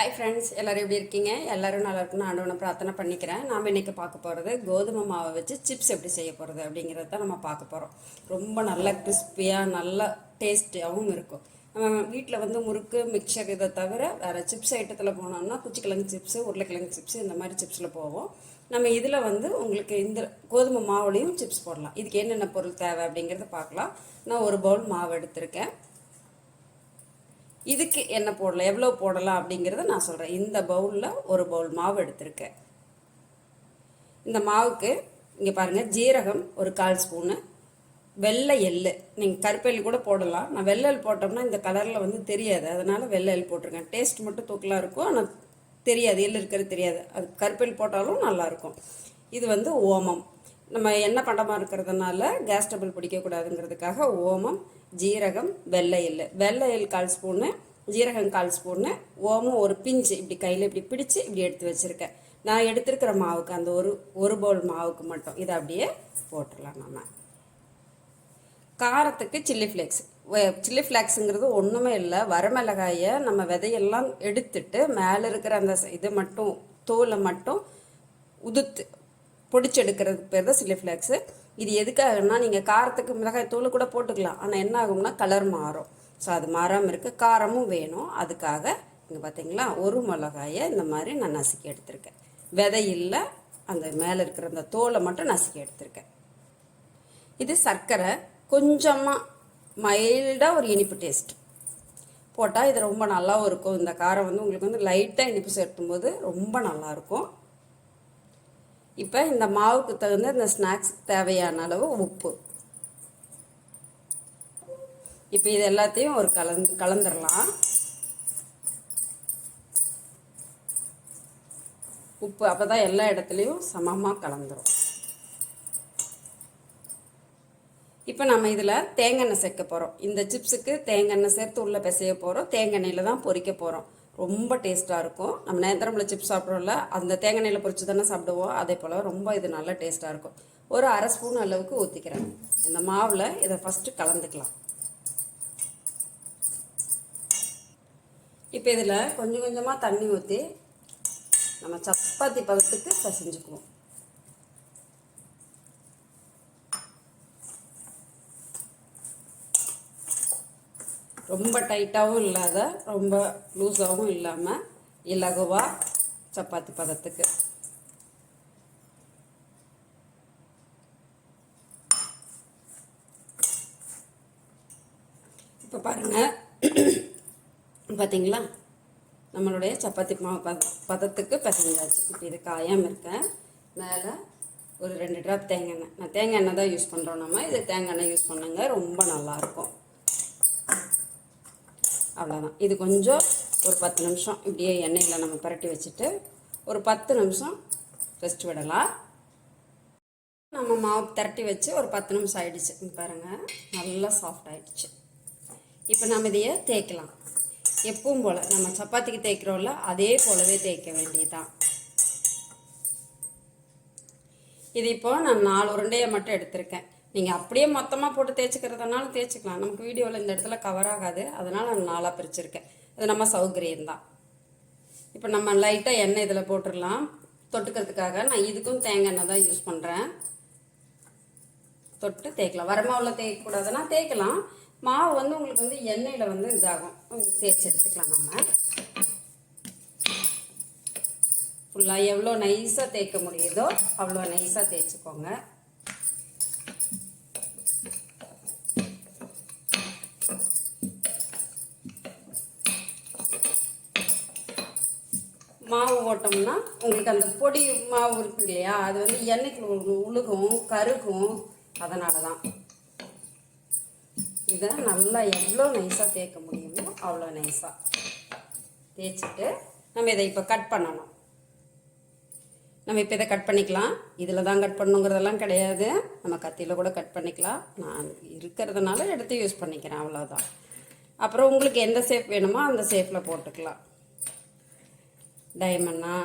Hi friends எல்லோரும் எப்படி இருக்கீங்க? எல்லோரும் நல்லா இருக்குன்னு ஆண்டவனை பிரார்த்தனை பண்ணிக்கிறேன். நாம் இன்றைக்கி பார்க்க போகிறது கோதுமை மாவை வச்சு சிப்ஸ் எப்படி செய்ய போகிறது அப்படிங்கிறத தான் நம்ம பார்க்க போகிறோம் ரொம்ப நல்ல கிறிஸ்பியாக நல்ல டேஸ்டியாகவும் இருக்கும். நம்ம வீட்டில் வந்து முறுக்கு மிக்சர் இதை தவிர வேறு சிப்ஸ் ஐட்டத்தில் போனோம்னா குச்சிக்கிழங்கு சிப்ஸு உருளைக்கிழங்கு சிப்ஸு இந்த மாதிரி சிப்ஸில் போவோம். நம்ம இதில் வந்து உங்களுக்கு இந்த கோதுமை மாவுலேயும் சிப்ஸ் போடலாம். இதுக்கு என்னென்ன பொருள் தேவை அப்படிங்கிறத பார்க்கலாம். நான் ஒரு பவுல் மாவு எடுத்திருக்கேன். இதுக்கு என்ன போடலாம் எவ்வளோ போடலாம் அப்படிங்கிறத நான் சொல்கிறேன் இந்த பவுலில் ஒரு பவுல் மாவு எடுத்திருக்கேன். இந்த மாவுக்கு இங்கே பாருங்கள் ஜீரகம் ஒரு கால் ஸ்பூனு வெள்ளை எள்ளு. நீங்கள் கருப்பெல் கூட போடலாம். நான் வெள்ளை எல் போட்டோம்னா இந்த கலரில் வந்து தெரியாது. அதனால் வெள்ளை எல் போட்டிருக்கேன். டேஸ்ட் மட்டும் தூக்கலாக இருக்கும் ஆனால் தெரியாது. எள் இருக்கிறது தெரியாது. அது கருப்பெல் போட்டாலும் நல்லாயிருக்கும் இது வந்து ஓமம். நம்ம என்ன பண்டமாக இருக்கிறதுனால கேஸ் டபுள் பிடிக்கக்கூடாதுங்கிறதுக்காக ஓமம் ஜீரகம் வெள்ளை எள் வெள்ளை எள் கால் ஸ்பூனு ஜீரகம் கால் ஸ்பூனு ஓமம் ஒரு பிஞ்சு இப்படி கையில் இப்படி பிடிச்சு இப்படி எடுத்து வச்சுருக்கேன். நான் எடுத்திருக்கிற மாவுக்கு அந்த ஒரு ஒரு பவுல் மாவுக்கு மட்டும். இதை அப்படியே போட்டுடலாம் நம்ம. காரத்துக்கு சில்லி ஃப்ளேக்ஸ் சில்லி ஃப்ளேக்ஸுங்கிறது ஒன்றுமே இல்லை. வரமிளகாயை நம்ம விதையெல்லாம் எடுத்துட்டு மேலே இருக்கிற அந்த இது மட்டும் தோலை மட்டும் உதுத்து பிடிச்சி எடுக்கிறதுக்கு பேர் தான் சில்லி ஃப்ளேக்ஸு இது எதுக்காகனா நீங்கள் காரத்துக்கு மிளகாய் தூள் கூட போட்டுக்கலாம். ஆனால் என்ன ஆகும்னா கலர் மாறும். ஸோ அது மாறாமல் இருக்க. காரமும் வேணும். அதுக்காக இங்கே பார்த்தீங்களா ஒரு மிளகாயை இந்த மாதிரி நான் நசுக்கி எடுத்திருக்கேன். விதையில் அந்த மேலே இருக்கிற அந்த தோலை மட்டும் நசுக்கி எடுத்திருக்கேன். இது சர்க்கரை கொஞ்சமாக மைல்டாக ஒரு இனிப்பு டேஸ்ட் போட்டால் இது ரொம்ப நல்லாவும் இருக்கும். இந்த காரம் வந்து உங்களுக்கு வந்து லைட்டாக இனிப்பு சேர்த்தும் போது ரொம்ப நல்லாயிருக்கும் இப்போ இந்த மாவுக்கு தகுந்த இந்த ஸ்நாக்ஸ் தேவையான அளவு உப்பு. இப்போ இது எல்லாத்தையும் ஒரு கலந் கலந்துடலாம் உப்பு அப்போ தான் எல்லா இடத்துலையும் சமமாக கலந்துரும். இப்போ நம்ம இதில் தேங்காய் எண்ணெய் சேர்க்க போகிறோம் இந்த சிப்ஸுக்கு தேங்காய் எண்ணெய் சேர்த்து உள்ளே பிசைய போகிறோம் தேங்காய் எண்ணெயில் தான் பொறிக்க போகிறோம் ரொம்ப டேஸ்ட்டாக இருக்கும். நம்ம நேந்திரமில் சிப்ஸ் சாப்பிட்றோம்ல அந்த தேங்காய் நெல்லை பொறிச்சு தானே சாப்பிடுவோம். அதே போல் ரொம்ப இது நல்ல டேஸ்ட்டாக இருக்கும். ஒரு அரை ஸ்பூன் அளவுக்கு ஊற்றிக்கிறேன் இந்த மாவில் இதை ஃபஸ்ட்டு கலந்துக்கலாம். இப்போ இதில் கொஞ்சம் கொஞ்சமாக தண்ணி ஊற்றி நம்ம சப்பாத்தி பதத்துக்கு பிசைஞ்சுக்குவோம். ரொம்ப டைட்டாகவும் இல்லாத ரொம்ப லூஸாகவும் இல்லாமல் இலகுவாக சப்பாத்தி பதத்துக்கு. இப்போ பாருங்கள் பார்த்தீங்களா நம்மளுடைய சப்பாத்தி மாவு பத பதத்துக்கு பிசைஞ்சாச்சு. இப்போ இது காயாமல் இருக்கேன். மேலே ஒரு ரெண்டு ட்ராப் தேங்காய் எண்ணெய். நான் தேங்காய் எண்ணெய் தான் யூஸ் பண்ணுறோம் நம்ம. இது தேங்காய் எண்ணெய் யூஸ் பண்ணுங்க. ரொம்ப நல்லாயிருக்கும் அவ்வளோதான் இது கொஞ்சம் ஒரு பத்து நிமிஷம் இப்படியே எண்ணெயில் நம்ம புரட்டி வச்சுட்டு ஒரு பத்து நிமிஷம் ரெஸ்ட் விடலாம். நம்ம மாவு திரட்டி வச்சு ஒரு பத்து நிமிஷம் ஆகிடுச்சு பாருங்கள் நல்லா சாஃப்ட் ஆகிடுச்சு இப்போ நம்ம இதையே தேய்க்கலாம். எப்பவும் போல் நம்ம சப்பாத்திக்கு தேய்க்கிறோம்ல அதே போலவே தேய்க்க வேண்டியதுதான். இது இப்போ நான் நாலு உருண்டையை மட்டும் எடுத்திருக்கேன். நீங்கள் அப்படியே மொத்தமாக போட்டு தேய்ச்சிக்கிறதுனாலும் தேய்ச்சிக்கலாம். நமக்கு வீடியோவில் இந்த இடத்துல கவர் ஆகாது. அதனால் நான் நாளாக பிரிச்சிருக்கேன். இது நம்ம சௌகரியம் தான். இப்போ நம்ம லைட்டாக எண்ணெய் இதில் போட்டுடலாம். தொட்டுக்கிறதுக்காக நான் இதுக்கும் தேங்காய் எண்ணெய் தான் யூஸ் பண்ணுறேன் தொட்டு தேய்க்கலாம். வரமாவில் தேய்க்கக்கூடாதுன்னா தேய்க்கலாம். மாவு வந்து உங்களுக்கு வந்து எண்ணெயில் வந்து இதாகும். தேய்ச்சி எடுத்துக்கலாம் நம்ம. ஃபுல்லாக எவ்வளோ நைஸாக தேய்க்க முடியுதோ அவ்வளோ நைஸாக தேய்ச்சிக்கோங்க. மாவு போட்டோம்னா உங்களுக்கு அந்த பொடி மாவு இருக்கு இல்லையா அது வந்து எண்ணெய்க்கு உழுகும் கருகும். அதனால தான் இதை நல்லா எவ்வளோ நைஸாக தேய்க்க முடியுமோ அவ்வளோ நைஸாக தேய்ச்சிட்டு நம்ம இதை இப்போ கட் பண்ணணும். நம்ம இப்போ இதை கட் பண்ணிக்கலாம். இதில் தான் கட் பண்ணுங்கிறதெல்லாம் கிடையாது. நம்ம கத்தியில் கூட கட் பண்ணிக்கலாம். நான் இருக்கிறதுனால எடுத்து யூஸ் பண்ணிக்கிறேன் அவ்வளோதான் அப்புறம் உங்களுக்கு எந்த சேஃப் வேணுமோ அந்த சேஃபில் போட்டுக்கலாம். டைமண்டா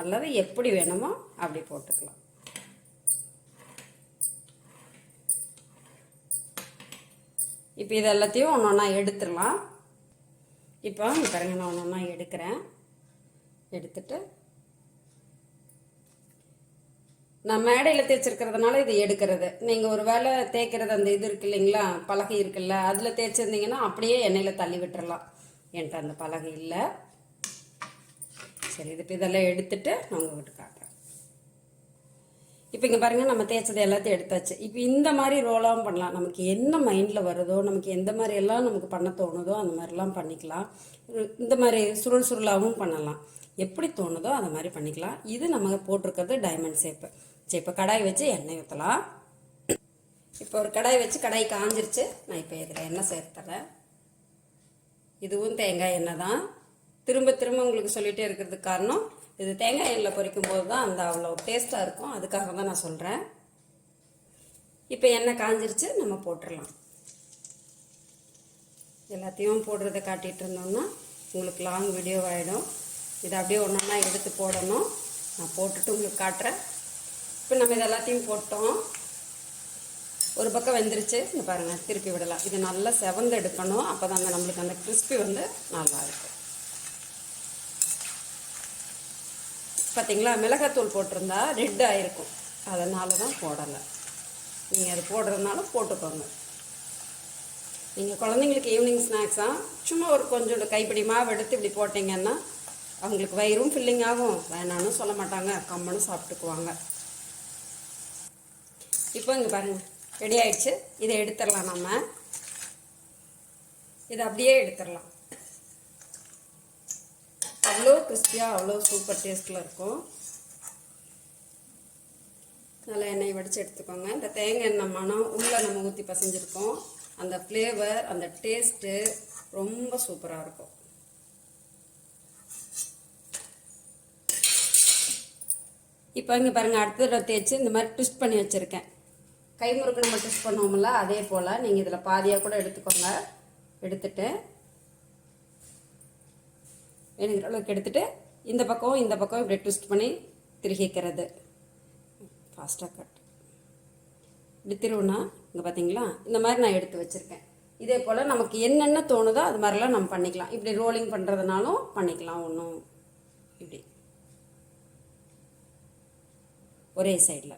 அல்லது எப்படி வேணுமோ அப்படி போட்டுக்கலாம். இப்போ இது எல்லாத்தையும் ஒன்று ஒன்றா எடுத்துடலாம். இப்போ பாருங்க நான் ஒன்று ஒன்றா எடுக்கிறேன். எடுத்துட்டு நான் மேடையில் தேய்ச்சிருக்கிறதுனால இது எடுக்கிறது. நீங்கள் ஒரு வேளை தேய்க்கிறது அந்த இது இருக்கு இல்லைங்களா பலகை இருக்குல்ல அதில் தேய்ச்சிருந்தீங்கன்னா அப்படியே எண்ணெயில் தள்ளி விட்டுறலாம். என்கிட்ட அந்த பலகை இல்லை. சரி இது இப்போ இதெல்லாம் எடுத்துட்டு நான் உங்ககிட்ட காட்டுறேன் இப்போ இங்கே பாருங்கள் நம்ம தேய்ச்சது எல்லாத்தையும் எடுத்தாச்சு. இப்போ இந்த மாதிரி ரோலாகவும் பண்ணலாம். நமக்கு என்ன மைண்டில் வருதோ நமக்கு எந்த மாதிரி எல்லாம் நமக்கு பண்ண தோணுதோ அந்த மாதிரிலாம் பண்ணிக்கலாம். இந்த மாதிரி சுருள் சுருளாகவும் பண்ணலாம். எப்படி தோணுதோ அந்த மாதிரி பண்ணிக்கலாம். இது நம்ம போட்டிருக்கிறது டைமண்ட் ஷேப்பு சரி இப்போ கடாய் வச்சு எண்ணெய் ஊற்றலாம் இப்போ ஒரு கடாய் வச்சு கடாய் காஞ்சிருச்சு. நான் இப்போ இதில் எண்ணெய் சேர்த்துறேன். இதுவும் தேங்காய் எண்ணெய் தான். திரும்ப திரும்ப உங்களுக்கு சொல்லிகிட்டே இருக்கிறதுக்கு காரணம் இது தேங்காய் எண்ணெயில் பொரிக்கும் போது தான் அந்த அவ்வளோ டேஸ்ட்டாக இருக்கும். அதுக்காக தான் நான் சொல்கிறேன் இப்போ எண்ணெய் காஞ்சிருச்சு நம்ம போட்டுடலாம் எல்லாத்தையும் போடுறதை காட்டிகிட்டு இருந்தோம்னா உங்களுக்கு லாங் வீடியோ ஆகிடும் இதை அப்படியே ஒன்று ஒன்றா எடுத்து போடணும். நான் போட்டுட்டு உங்களுக்கு காட்டுறேன். இப்போ நம்ம இது எல்லாத்தையும் போட்டோம். ஒரு பக்கம் வெந்துருச்சு. இந்த பாருங்கள் திருப்பி விடலாம். இது நல்லா செவந்து எடுக்கணும். அப்போ தான் நம்மளுக்கு அந்த கிறிஸ்பி வந்து நல்லா இருக்கும். பார்த்தீங்களா மிளகாத்தூள் போட்டிருந்தா ரெட் ஆகிருக்கும் அதனால தான் போடலை. நீங்கள் அது போடுறதுனால போட்டுக்கோங்க. நீங்கள் குழந்தைங்களுக்கு ஈவினிங் ஸ்நாக்ஸாக சும்மா ஒரு கொஞ்சோண்டு கைப்பிடி மாவு எடுத்து இப்படி போட்டிங்கன்னா அவங்களுக்கு வயிறும் ஃபில்லிங் ஆகும். வேணான்னு சொல்ல மாட்டாங்க. கம்மனும் சாப்பிட்டுக்குவாங்க. இப்போ இங்கே பாருங்கள் ரெடி ஆயிடுச்சு. இதை எடுத்துடலாம் நம்ம. இதை அப்படியே எடுத்துடலாம். அவ்வளோ கிறிஸ்பியாக அவ்வளோ சூப்பர் டேஸ்ட்டில் இருக்கும். நல்லா எண்ணெய் வடித்து எடுத்துக்கோங்க. இந்த தேங்காய் எண்ணெய் மனம் உள்ளே நம்ம ஊற்றி பசைஞ்சிருக்கோம். அந்த ஃப்ளேவர் அந்த டேஸ்ட்டு ரொம்ப சூப்பராக இருக்கும். இப்போ இங்கே பாருங்கள் அடுத்த தடவை தேய்ச்சி இந்த மாதிரி ட்விஸ்ட் பண்ணி வச்சுருக்கேன். கை முறுக்கு நம்ம ட்விஸ்ட் பண்ணுவோம்ல அதே போல். நீங்கள் இதில் பாதியாக கூட எடுத்துக்கோங்க. எடுத்துட்டு வேணுங்கிற அளவுக்கு எடுத்துகிட்டு இந்த பக்கம் இந்த பக்கம் இப்படி ட்விஸ்ட் பண்ணி திருகிக்கிறது ஃபாஸ்ட்டாக கட் இப்படி திருவுனா இங்கே பார்த்தீங்களா இந்த மாதிரி நான் எடுத்து வச்சுருக்கேன். இதே போல் நமக்கு என்னென்ன தோணுதோ அது மாதிரிலாம் நம்ம பண்ணிக்கலாம். இப்படி ரோலிங் பண்ணுறதுனாலும் பண்ணிக்கலாம் ஒன்றும் இப்படி. ஒரே சைடில்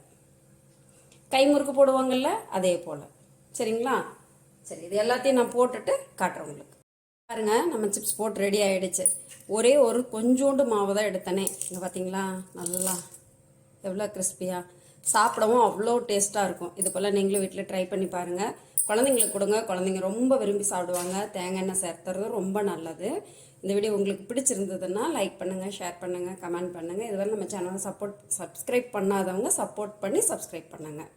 கை முறுக்கு போடுவாங்கல்ல அதே போல். சரிங்களா? சரி இது எல்லாத்தையும் நான் போட்டுட்டு காட்டுறேன் உங்களுக்கு. பாருங்க நம்ம சிப்ஸ் போட்டு ரெடி ஆகிடுச்சு ஒரே ஒரு கொஞ்சோண்டு மாவு தான் எடுத்தனே. இங்கே பார்த்தீங்களா நல்லா எவ்வளோ கிறிஸ்பியாக சாப்பிடவும் அவ்வளோ டேஸ்ட்டாக இருக்கும். இது போல் நீங்களும் வீட்டில் ட்ரை பண்ணி பாருங்கள் குழந்தைங்களுக்கு கொடுங்க. குழந்தைங்க ரொம்ப விரும்பி சாப்பிடுவாங்க. தேங்காய் எண்ணெய் சேர்த்துறது ரொம்ப நல்லது. இந்த வீடியோ உங்களுக்கு பிடிச்சிருந்ததுன்னா லைக் பண்ணுங்கள் ஷேர் பண்ணுங்கள் கமெண்ட் பண்ணுங்கள் இதுவரை நம்ம சேனலை சப்போர்ட் சப்ஸ்கிரைப் பண்ணாதவங்க சப்போர்ட் பண்ணி சப்ஸ்கிரைப் பண்ணுங்கள்